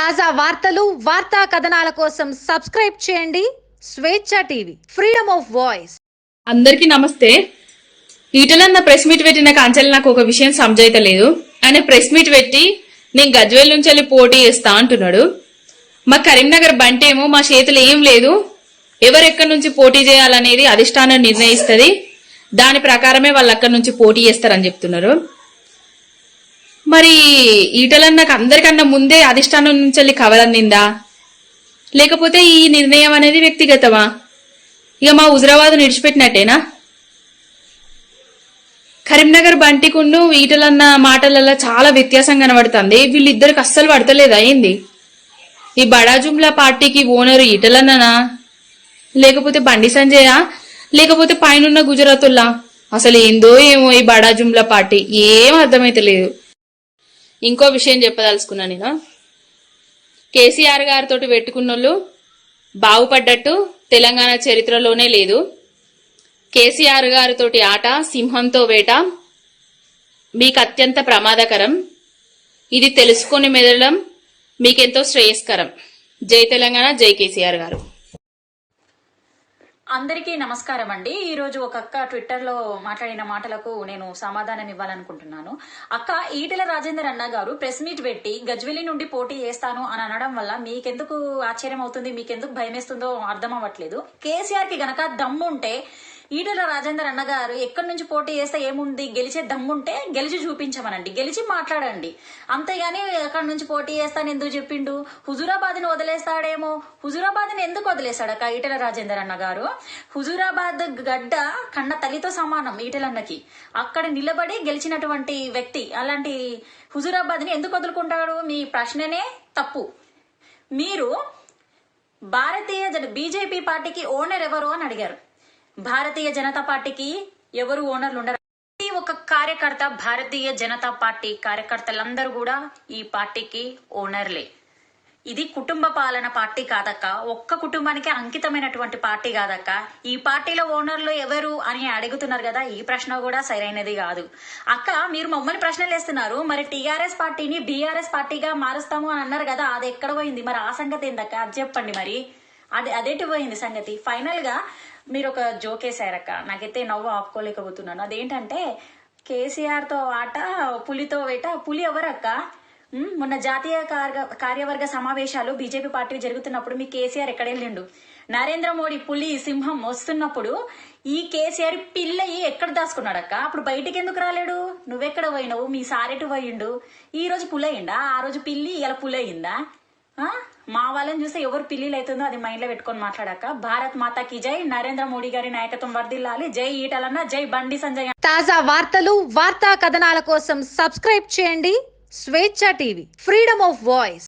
తాజా వార్తలు వార్తా కథనాల కోసం సబ్స్క్రైబ్ చేయండి. స్వేచ్ఛ టీవీ ఫ్రీడమ్ ఆఫ్ వాయిస్. అందరికీ నమస్తే. ఈటలన్న ప్రెస్ మీట్ పెట్టిన కాంచెల్ నాకు ఒక విషయం సమజైతలేదు ఆయన ప్రెస్ మీట్ పెట్టి నేను గజ్వేల్ నుంచి వెళ్ళి పోటీ చేస్తా అంటున్నాడు. మా కరీంనగర్ బంటేమో ఏమో మా చేతిలో ఏం లేదు. ఎవరు ఎక్కడి నుంచి పోటీ చేయాలనేది అధిష్టానం నిర్ణయిస్తుంది. దాని ప్రకారమే వాళ్ళు అక్కడి నుంచి పోటీ చేస్తారని చెప్తున్నారు. మరి ఈటలన్నకు అందరికన్నా ముందే అధిష్టానం నుంచి వెళ్ళి కవర్ అందిందా? లేకపోతే ఈ నిర్ణయం అనేది వ్యక్తిగతమా? ఇక మా హుజరాబాద్ నిడిచిపెట్టినట్టేనా? కరీంనగర్ బంటికుండు ఈటలన్న మాటలలో చాలా వ్యత్యాసం కనబడుతుంది. వీళ్ళిద్దరికి అస్సలు పడతలేదు అయింది ఈ బడాజుమ్లా పార్టీకి ఓనర్ ఈటలన్ననా? లేకపోతే బండి సంజయ లేకపోతే పైనున్న గుజరాతుల్లా? అసలు ఏందో ఏమో ఈ బడాజుమ్లా పార్టీ. ఏం అర్థమైతలేదు. ఇంకో విషయం చెప్పదలుచుకున్నా నేను. కేసీఆర్ గారితో పెట్టుకున్నోళ్ళు బాగుపడ్డట్టు తెలంగాణ చరిత్రలోనే లేదు. కేసీఆర్ గారితోటి ఆట సింహంతో వేట మీకు అత్యంత ప్రమాదకరం. ఇది తెలుసుకొని మెదలడం మీకెంతో శ్రేయస్కరం. జై తెలంగాణ జై కేసీఆర్ గారు. అందరికీ నమస్కారం అండి ఈ రోజు ఒక అక్క ట్విట్టర్లో మాట్లాడిన మాటలకు నేను సమాధానం ఇవ్వాలనుకుంటున్నాను అక్క ఈటెల రాజేందర్ అన్న గారు ప్రెస్ మీట్ పెట్టి గజ్వెలి నుండి పోటీ చేస్తాను అని అనడం వల్ల మీకెందుకు ఆశ్చర్యం అవుతుంది మీకెందుకు భయమేస్తుందో అర్థం అవ్వట్లేదు కేసీఆర్కి గనక దమ్ముంటే ఈటెల రాజేందర్ అన్నగారు ఎక్కడి నుంచి పోటీ చేస్తే ఏముంది? గెలిచే దమ్ముంటే గెలిచి చూపించమనండి. గెలిచి మాట్లాడండి. అంతేగాని ఎక్కడి నుంచి పోటీ చేస్తాను ఎందుకు చెప్పిండు? హుజూరాబాద్ని వదిలేస్తాడేమో? హుజూరాబాద్ని ఎందుకు వదిలేస్తాడు అక్క ఈటెల రాజేందర్ అన్నగారు హుజూరాబాద్ గడ్డ కన్న తల్లితో సమానం ఈటెలన్నకి. అక్కడ నిలబడి గెలిచినటువంటి వ్యక్తి అలాంటి హుజూరాబాద్ని ఎందుకు వదులుకుంటాడు? మీ ప్రశ్ననే తప్పు. మీరు భారతీయ జన బీజేపీ పార్టీకి ఓనర్ ఎవరు అని అడిగారు. భారతీయ జనతా పార్టీకి ఎవరు ఓనర్లు ఉండరు. ప్రతి ఒక్క కార్యకర్త భారతీయ జనతా పార్టీ కార్యకర్తలందరూ కూడా ఈ పార్టీకి ఓనర్లే. ఇది కుటుంబ పాలన పార్టీ కాదక్క. ఒక్క కుటుంబానికి అంకితమైనటువంటి పార్టీ కాదక్క. ఈ పార్టీలో ఓనర్లు ఎవరు అని అడుగుతున్నారు కదా ఈ ప్రశ్న కూడా సరైనది కాదు. అక్క మీరు మమ్మల్ని ప్రశ్నలు వేస్తున్నారు. మరి టీఆర్ఎస్ పార్టీని బీఆర్ఎస్ పార్టీగా మారుస్తాము అని అన్నారు కదా అది ఎక్కడ పోయింది? మరి ఆ సంగతి ఏందక్క? అది చెప్పండి మరి. అది అదేటి పోయింది సంగతి. ఫైనల్గా మీరు ఒక జోక్ వేసారక్క. నాకైతే నవ్వు ఆపుకోలేకపోతున్నాను. అదేంటంటే కేసీఆర్తో ఆట పులితో వేట పులి ఎవరక్క? మొన్న జాతీయ కార్య- కార్యవర్గ సమావేశాలు బీజేపీ పార్టీ జరుగుతున్నప్పుడు మీ కేసీఆర్ ఎక్కడ వెళ్ళిండు? నరేంద్ర మోడీ పులి సింహం వస్తున్నప్పుడు ఈ కేసీఆర్ పిల్లయి ఎక్కడ దాచుకున్నాడక్క? అప్పుడు బయటికి ఎందుకు రాలేడు? నువ్వెక్కడ పోయినావు? మీ సారెటు పోయిండు. ఈ రోజు పులయిందా ఆ రోజు పిల్లి ఇలా పులయిందా? మా వాళ్ళని చూస్తే ఎవరు పిల్లిలు అవుతుందో అది మైండ్లో పెట్టుకొని మాట్లాడాక భారత్ మాతాకి జై నరేంద్ర మోడీ గారి నాయకత్వం వర్దిల్లాలి జై ఈటలన్న జై బండి సంజయ్ తాజా వార్తలు వార్తా కథనాల కోసం సబ్స్క్రైబ్ చేయండి స్వేచ్ఛ టీవీ ఫ్రీడమ్ ఆఫ్ వాయిస్.